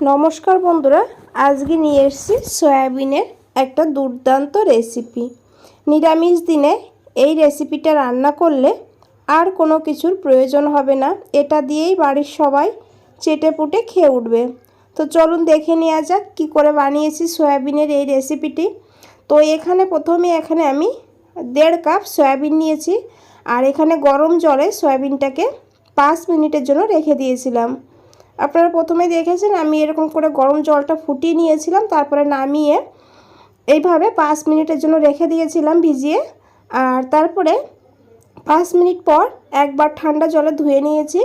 নমস্কার বন্ধুরা, আজকে নিয়ে এসেছি সয়াবিনের একটা দুর্দান্ত রেসিপি। নিরামিষ দিনে এই রেসিপিটা রান্না করলে আর কোনো কিছুর প্রয়োজন হবে না। এটা দিয়েই বাড়ির সবাই চেটে পুটে খেয়ে উঠবে। তো চলুন দেখে নেওয়া যাক কী করে বানিয়েছি সয়াবিনের এই রেসিপিটি। তো এখানে প্রথমে এখানে আমি দেড় কাপ সয়াবিন নিয়েছি। আর এখানে গরম জলে সয়াবিনটাকে পাঁচ মিনিটের জন্য রেখে দিয়েছিলাম। আপনারা প্রথমে দেখেছেন আমি এরকম করে গরম জলটা ফুটিয়ে নিয়েছিলাম, তারপরে নামিয়ে এইভাবে পাঁচ মিনিটের জন্য রেখে দিয়েছিলাম ভিজিয়ে। আর তারপরে পাঁচ মিনিট পর একবার ঠান্ডা জলে ধুয়ে নিয়েছি,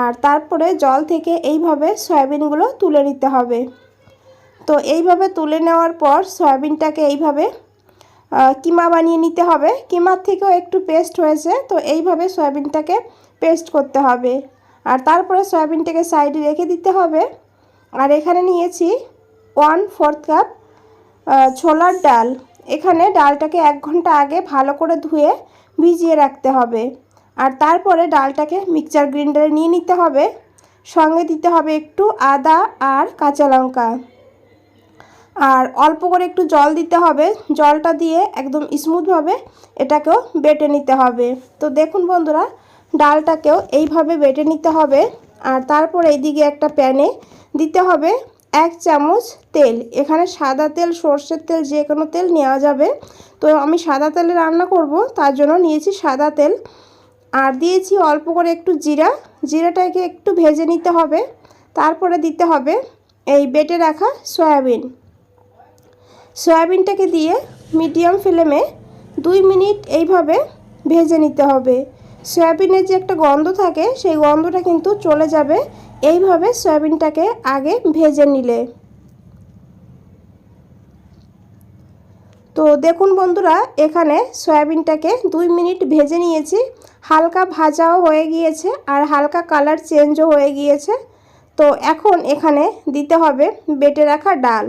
আর তারপরে জল থেকে এইভাবে সয়াবিনগুলো তুলে নিতে হবে। তো এইভাবে তুলে নেওয়ার পর সয়াবিনটাকে এইভাবে কিমা বানিয়ে নিতে হবে। কিমার থেকেও একটু পেস্ট হয়েছে, তো এইভাবে সয়াবিনটাকে পেস্ট করতে হবে। তারপরে সয়াবিনটাকে সাইডে রেখে দিতে হবে। আর এখানে নিয়েছি ওয়ান ফোর্থ কাপ ছোলার ডাল। এখানে ডালটাকে এক ঘণ্টা আগে ভালো করে ধুয়ে ভিজিয়ে রাখতে হবে। আর তারপরে ডালটাকে মিক্সচার গ্রাইন্ডারে নিয়ে নিতে হবে। সঙ্গে দিতে হবে একটু আদা আর কাঁচা লঙ্কা। আর অল্প করে একটু জল দিতে হবে। জলটা দিয়ে একদম স্মুথভাবে এটাকেও বেটে নিতে হবে। তো দেখুন বন্ধুরা ডালটাকেও এইভাবে বেটে নিতে হবে। আর তারপর এইদিকে একটা প্যানে দিতে হবে এক চামচ তেল। এখানে সাদা তেল, সর্ষের তেল, যে কোনো তেল নেওয়া যাবে। তো আমি সাদা তেলে রান্না করব, তার জন্য নিয়েছি সাদা তেল। আর দিয়েছি অল্প করে একটু জিরা। জিরাটাকে একটু ভেজে নিতে হবে। তারপরে দিতে হবে এই বেটে রাখা সয়াবিন। সয়াবিনটাকে দিয়ে মিডিয়াম ফ্লেমে দুই মিনিট এইভাবে ভেজে নিতে হবে। সয়াবিনের যে একটা গন্ধ থাকে, সেই গন্ধটা কিন্তু চলে যাবে। এইভাবে সয়াবিনটাকে আগে ভেজে নিলে। তো দেখুন বন্ধুরা, এখানে সয়াবিনটাকে দুই মিনিট ভেজে নিয়েছি। হালকা ভাজাও হয়ে গিয়েছে আর হালকা কালার চেঞ্জও হয়ে গিয়েছে। তো এখন এখানে দিতে হবে বেটে রাখা ডাল।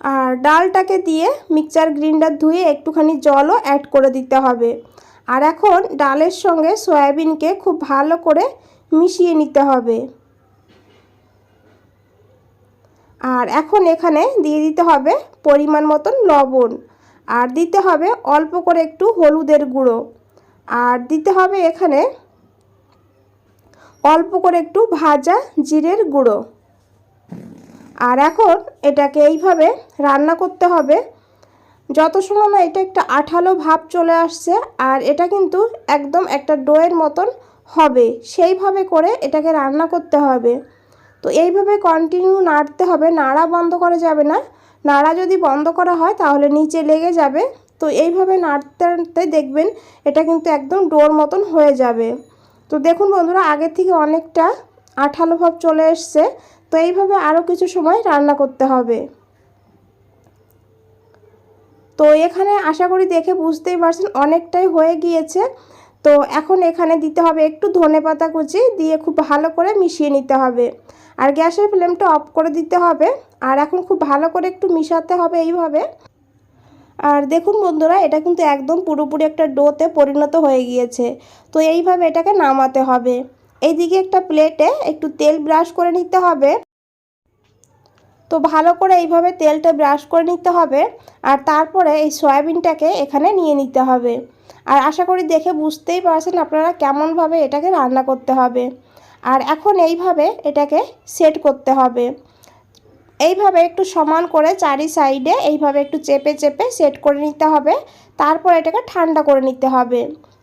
আর ডালটাকে দিয়ে মিক্সচার গ্রিন্ডার ধুয়ে একটুখানি জলও অ্যাড করে দিতে হবে। আর এখন ডালের সঙ্গে সয়াবিনকে খুব ভালো করে মিশিয়ে নিতে হবে। আর এখন এখানে দিয়ে দিতে হবে পরিমাণ মতন লবণ। আর দিতে হবে অল্প করে একটু হলুদের গুঁড়ো। আর দিতে হবে এখানে অল্প করে একটু ভাজা জিরের গুঁড়ো। আর এখন এটাকে এইভাবে রান্না করতে হবে। যত সময় না এটা একটা আঠালো ভাব চলে আসছে, আর এটা কিন্তু একদম একটা ডোয়ের মতন হবে। সেইভাবে করে এটাকে রান্না করতে হবে। তো এইভাবে কন্টিনিউ নাড়তে হবে। নাড়া বন্ধ করা যাবে না। নাড়া যদি বন্ধ করা হয় তাহলে নিচে লেগে যাবে। তো এইভাবে নাড়তে নাড়তে দেখবেন এটা কিন্তু একদম ডোর মতন হয়ে যাবে। তো দেখুন বন্ধুরা, আগের থেকে অনেকটা আঠালো ভাব চলে এসছে। তো এইভাবে আরও কিছু সময় রান্না করতে হবে। তো এখানে আশা করি দেখে বুঝতেই পারছেন অনেকটাই হয়ে গিয়েছে। তো এখন এখানে দিতে হবে একটু ধনে পাতা কুচি দিয়ে খুব ভালো করে মিশিয়ে নিতে হবে। আর গ্যাসের ফ্লেমটা অফ করে দিতে হবে। আর এখন খুব ভালো করে একটু মিশাতে হবে এইভাবে। আর দেখুন বন্ধুরা, এটা কিন্তু একদম পুরোপুরি একটা ডোতে পরিণত হয়ে গিয়েছে। তো এইভাবে এটাকে নামাতে হবে। এইদিকে একটা প্লেটে একটু তেল ব্রাশ করে নিতে হবে। তো ভালো করে এইভাবে তেলটা ব্রাশ করে নিতে হবে আর তারপরে এই সয়াবিনটাকে এখানে নিয়ে নিতে হবে। আর আশা করি দেখে বুঝতেই পারছেন আপনারা কেমনভাবে এটাকে রান্না করতে হবে। আর এখন এইভাবে এটাকে সেট করতে হবে। এইভাবে একটু সমান করে চারি সাইডে এইভাবে একটু চেপে চেপে সেট করে নিতে হবে। তারপর এটাকে ঠান্ডা করে নিতে হবে।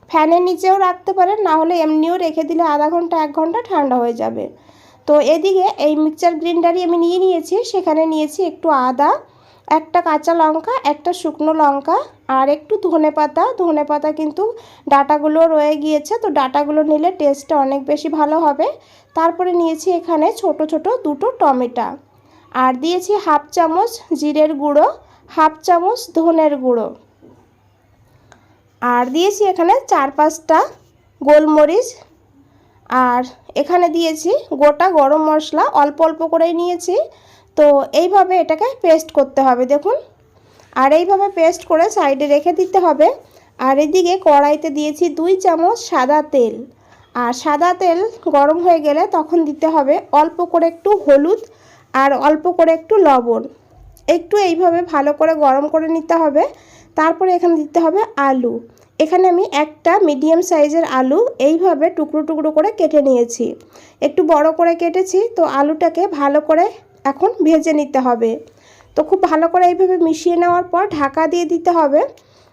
ফ্যানের নিচেও রাখতে পারেন, না হলে এমনিও রেখে দিলে আধা ঘণ্টা, এক ঘণ্টা ঠান্ডা হয়ে যাবে। তো এদিকে এই মিক্সচার গ্রিন্ডারই আমি নিয়ে নিয়েছি। সেখানে নিয়েছি একটু আদা, একটা কাঁচা লঙ্কা, একটা শুকনো লঙ্কা আর একটু ধনে পাতা। ধনে পাতা কিন্তু ডাটাগুলো রয়ে গিয়েছে, তো ডাটাগুলো নিলে টেস্টটা অনেক বেশি ভালো হবে। তারপরে নিয়েছি এখানে ছোট ছোট দুটো টমেটো। আর দিয়েছি হাফ চামচ জিরের গুঁড়ো, হাফ চামচ ধনের গুঁড়ো। আর দিয়েছি এখানে চার পাঁচটা গোলমরিচ। আর এখানে দিয়েছি গোটা গরম মশলা, অল্প অল্প করেই নিয়েছি। তো এইভাবে এটাকে পেস্ট করতে হবে, দেখুন। আর এইভাবে পেস্ট করে সাইডে রেখে দিতে হবে। আর এদিকে কড়াইতে দিয়েছি দুই চামচ সাদা তেল। আর সাদা তেল গরম হয়ে গেলে তখন দিতে হবে অল্প করে একটু হলুদ আর অল্প করে একটু লবণ। একটু এইভাবে ভালো করে গরম করে নিতে হবে। তারপরে এখানে দিতে হবে আলু। এখানে আমি একটা মিডিয়াম সাইজের আলু এইভাবে টুকরো টুকরো করে কেটে নিয়েছি। একটু বড় করে কেটেছি, তো আলুটাকে ভালো করে এখন ভেজে নিতে হবে। তো খুব ভালো করে এইভাবে মিশিয়ে নেওয়ার পর ঢাকা দিয়ে দিতে হবে।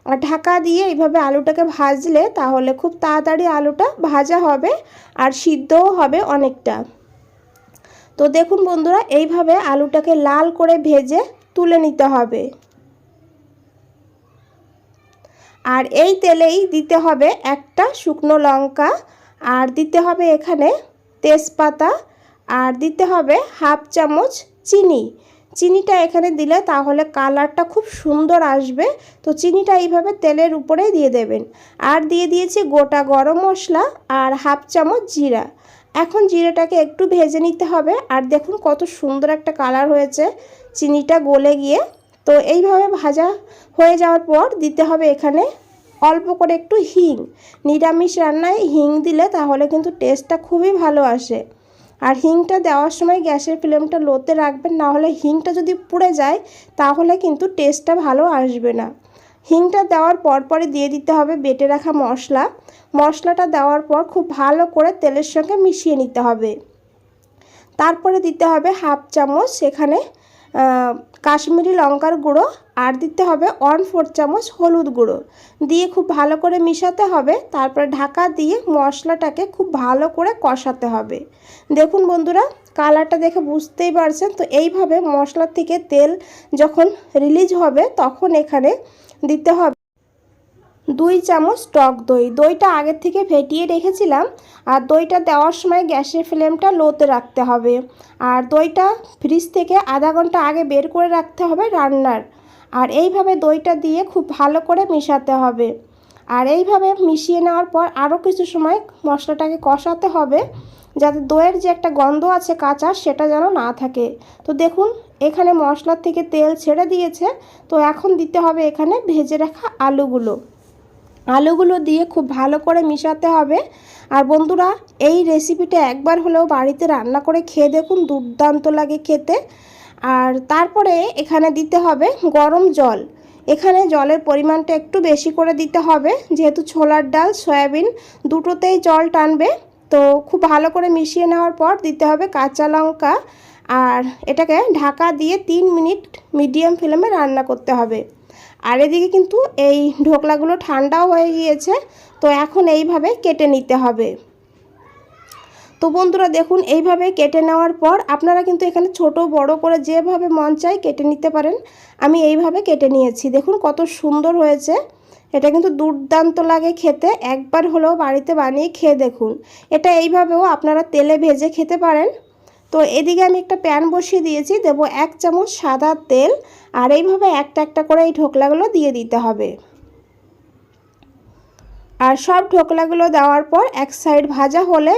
আর ঢাকা দিয়ে এইভাবে আলুটাকে ভাজলে তাহলে খুব তাড়াতাড়ি আলুটা ভাজা হবে আর সিদ্ধও হবে অনেকটা। তো দেখুন বন্ধুরা, এইভাবে আলুটাকে লাল করে ভেজে তুলে নিতে হবে। আর এই তেলেই দিতে হবে একটা শুকনো লঙ্কা, আর দিতে হবে এখানে তেজপাতা, আর দিতে হবে হাফ চামচ চিনি। চিনিটা এখানে দিলে তাহলে কালারটা খুব সুন্দর আসবে। তো চিনিটা এইভাবে তেলের উপরেই দিয়ে দেবেন। আর দিয়ে দিয়েছি গোটা গরম মশলা আর হাফ চামচ জিরা। এখন জিরাটাকে একটু ভেজে নিতে হবে। আর দেখুন কত সুন্দর একটা কালার হয়েছে। চিনিটা গলে গিয়ে তো এইভাবে ভাজা হয়ে যাওয়ার পর দিতে হবে এখানে অল্প করে একটু হিং। নিরামিষ রান্নায় হিং দিলে তাহলে কিন্তু টেস্টটা খুবই ভালো আসে। আর হিংটা দেওয়ার সময় গ্যাসের ফ্লেমটা লোতে রাখবেন, না হলে হিংটা যদি পুড়ে যায়, তাহলে কিন্তু টেস্টটা ভালো আসবে না। হিংটা দেওয়ার পর পরে দিয়ে দিতে হবে বেটে রাখা মশলা। মশলাটা দেওয়ার পর খুব ভালো করে তেলের সঙ্গে মিশিয়ে নিতে হবে। তারপরে দিতে হবে হাফ চামচ সেখানে কাশ্মীরি লঙ্কার গুঁড়ো, আর দিতে হবে ওয়ান ফোর চামচ হলুদ গুঁড়ো। দিয়ে খুব ভালো করে মিশাতে হবে, তারপরে ঢাকা দিয়ে মশলাটাকে খুব ভালো করে কষাতে হবে। দেখুন বন্ধুরা, কালারটা দেখে বুঝতেই পারছেন, তো এইভাবে মশলা থেকে তেল যখন রিলিজ হবে, তখন এখানে দিতে হবে দুই চামচ টক দই। দইটা আগের থেকে ফেটিয়ে রেখেছিলাম আর দইটা দেওয়ার সময় গ্যাসের ফ্লেমটা লোতে রাখতে হবে। আর দইটা ফ্রিজ থেকে আধা ঘণ্টা আগে বের করে রাখতে হবে রান্নার। আর এইভাবে দইটা দিয়ে খুব ভালো করে মেশাতে হবে। আর এইভাবে মিশিয়ে নেওয়ার পর আরও কিছু সময় মশলাটাকে কষাতে হবে যাতে দইয়ের যে একটা গন্ধ আছে কাঁচা সেটা যেন না থাকে। তো দেখুন, এখানে মশলার থেকে তেল ছেড়ে দিয়েছে। তো এখন দিতে হবে এখানে ভেজে রাখা আলুগুলো। আলুগুলো দিয়ে খুব ভালো করে মিশাতে হবে। আর বন্ধুরা, এই রেসিপিটা একবার হলেও বাড়িতে রান্না করে খেয়ে দেখুন, দুর্দান্ত লাগে খেতে। আর তারপরে এখানে দিতে হবে গরম জল। এখানে জলের পরিমাণটা একটু বেশি করে দিতে হবে, যেহেতু ছোলার ডাল, সয়াবিন দুটোতেই জল টানবে। তো খুব ভালো করে মিশিয়ে নেওয়ার পর দিতে হবে কাঁচা লঙ্কা। আর এটাকে ঢাকা দিয়ে তিন মিনিট মিডিয়াম ফ্লেমে রান্না করতে হবে। আর এদিকে কিন্তু এই ঢোকলাগুলো ঠান্ডাও হয়ে গিয়েছে, তো এখন এইভাবে কেটে নিতে হবে। তো বন্ধুরা দেখুন, এইভাবে কেটে নেওয়ার পর আপনারা কিন্তু এখানে ছোট, বড় করে যেভাবে মন চাই কেটে নিতে পারেন। আমি এইভাবে কেটে নিয়েছি। দেখুন কত সুন্দর হয়েছে। এটা কিন্তু দুর্দান্ত লাগে খেতে। একবার হলেও বাড়িতে বানিয়ে খেয়ে দেখুন। এটা এইভাবেও আপনারা তেলে ভেজে খেতে পারেন। তো এদিকে আমি একটা প্যান বসিয়ে দিয়েছি, দেব এক চামচ সাদা তেল আর এইভাবে একটা একটা করে এই ঢোকলাগুলো দিয়ে দিতে হবে। আর সব ঢোকলাগুলো দেওয়ার পর এক সাইড ভাজা হলে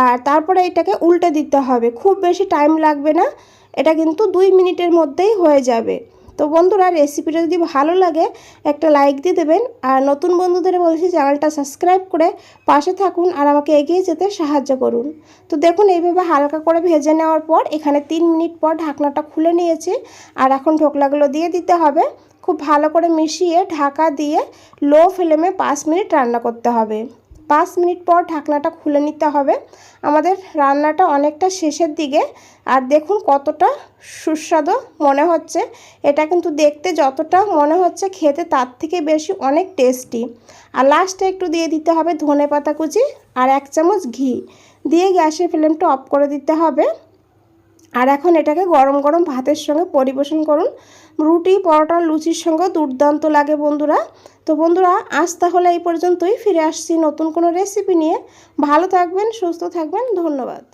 আর তারপরে এটাকে উল্টে দিতে হবে। খুব বেশি টাইম লাগবে না, এটা কিন্তু দুই মিনিটের মধ্যেই হয়ে যাবে। তো বন্ধুরা রেসিপিটা যদি ভালো লাগে, একটা লাইক দিয়ে দেবেন। আর নতুন বন্ধুদের বলছি চ্যানেলটা সাবস্ক্রাইব করে পাশে থাকুন আর আমাকে এগিয়ে যেতে সাহায্য করুন। তো দেখুন, এইভাবে হালকা করে ভেজে নেওয়ার পর এখানে তিন মিনিট পর ঢাকনাটা খুলে নিয়েছি। আর এখন ঢোকলাগুলো দিয়ে দিতে হবে। খুব ভালো করে মিশিয়ে ঢাকা দিয়ে লো ফ্লেমে পাঁচ মিনিট রান্না করতে হবে। পাঁচ মিনিট পর ঢাকনাটা খুলে নিতে হবে। আমাদের রান্নাটা অনেকটা শেষের দিকে। আর দেখুন কতটা সুস্বাদু মনে হচ্ছে। এটা কিন্তু দেখতে যতটা মনে হচ্ছে খেতে তার থেকে বেশি অনেক টেস্টি আর লাস্টে একটু দিয়ে দিতে হবে ধনে পাতা কুচি আর এক চামচ ঘি। দিয়ে গ্যাসের ফ্লেমটা অফ করে দিতে হবে। আর এখন এটাকে গরম গরম ভাতের সঙ্গে পরিবেশন করুন। রুটি, পরোটা, লুচির সঙ্গে দুর্দান্ত লাগে বন্ধুরা। তো বন্ধুরা, আজ তাহলে এই পর্যন্তই। ফিরে আসছি নতুন কোনো রেসিপি নিয়ে। ভালো থাকবেন, সুস্থ থাকবেন। ধন্যবাদ।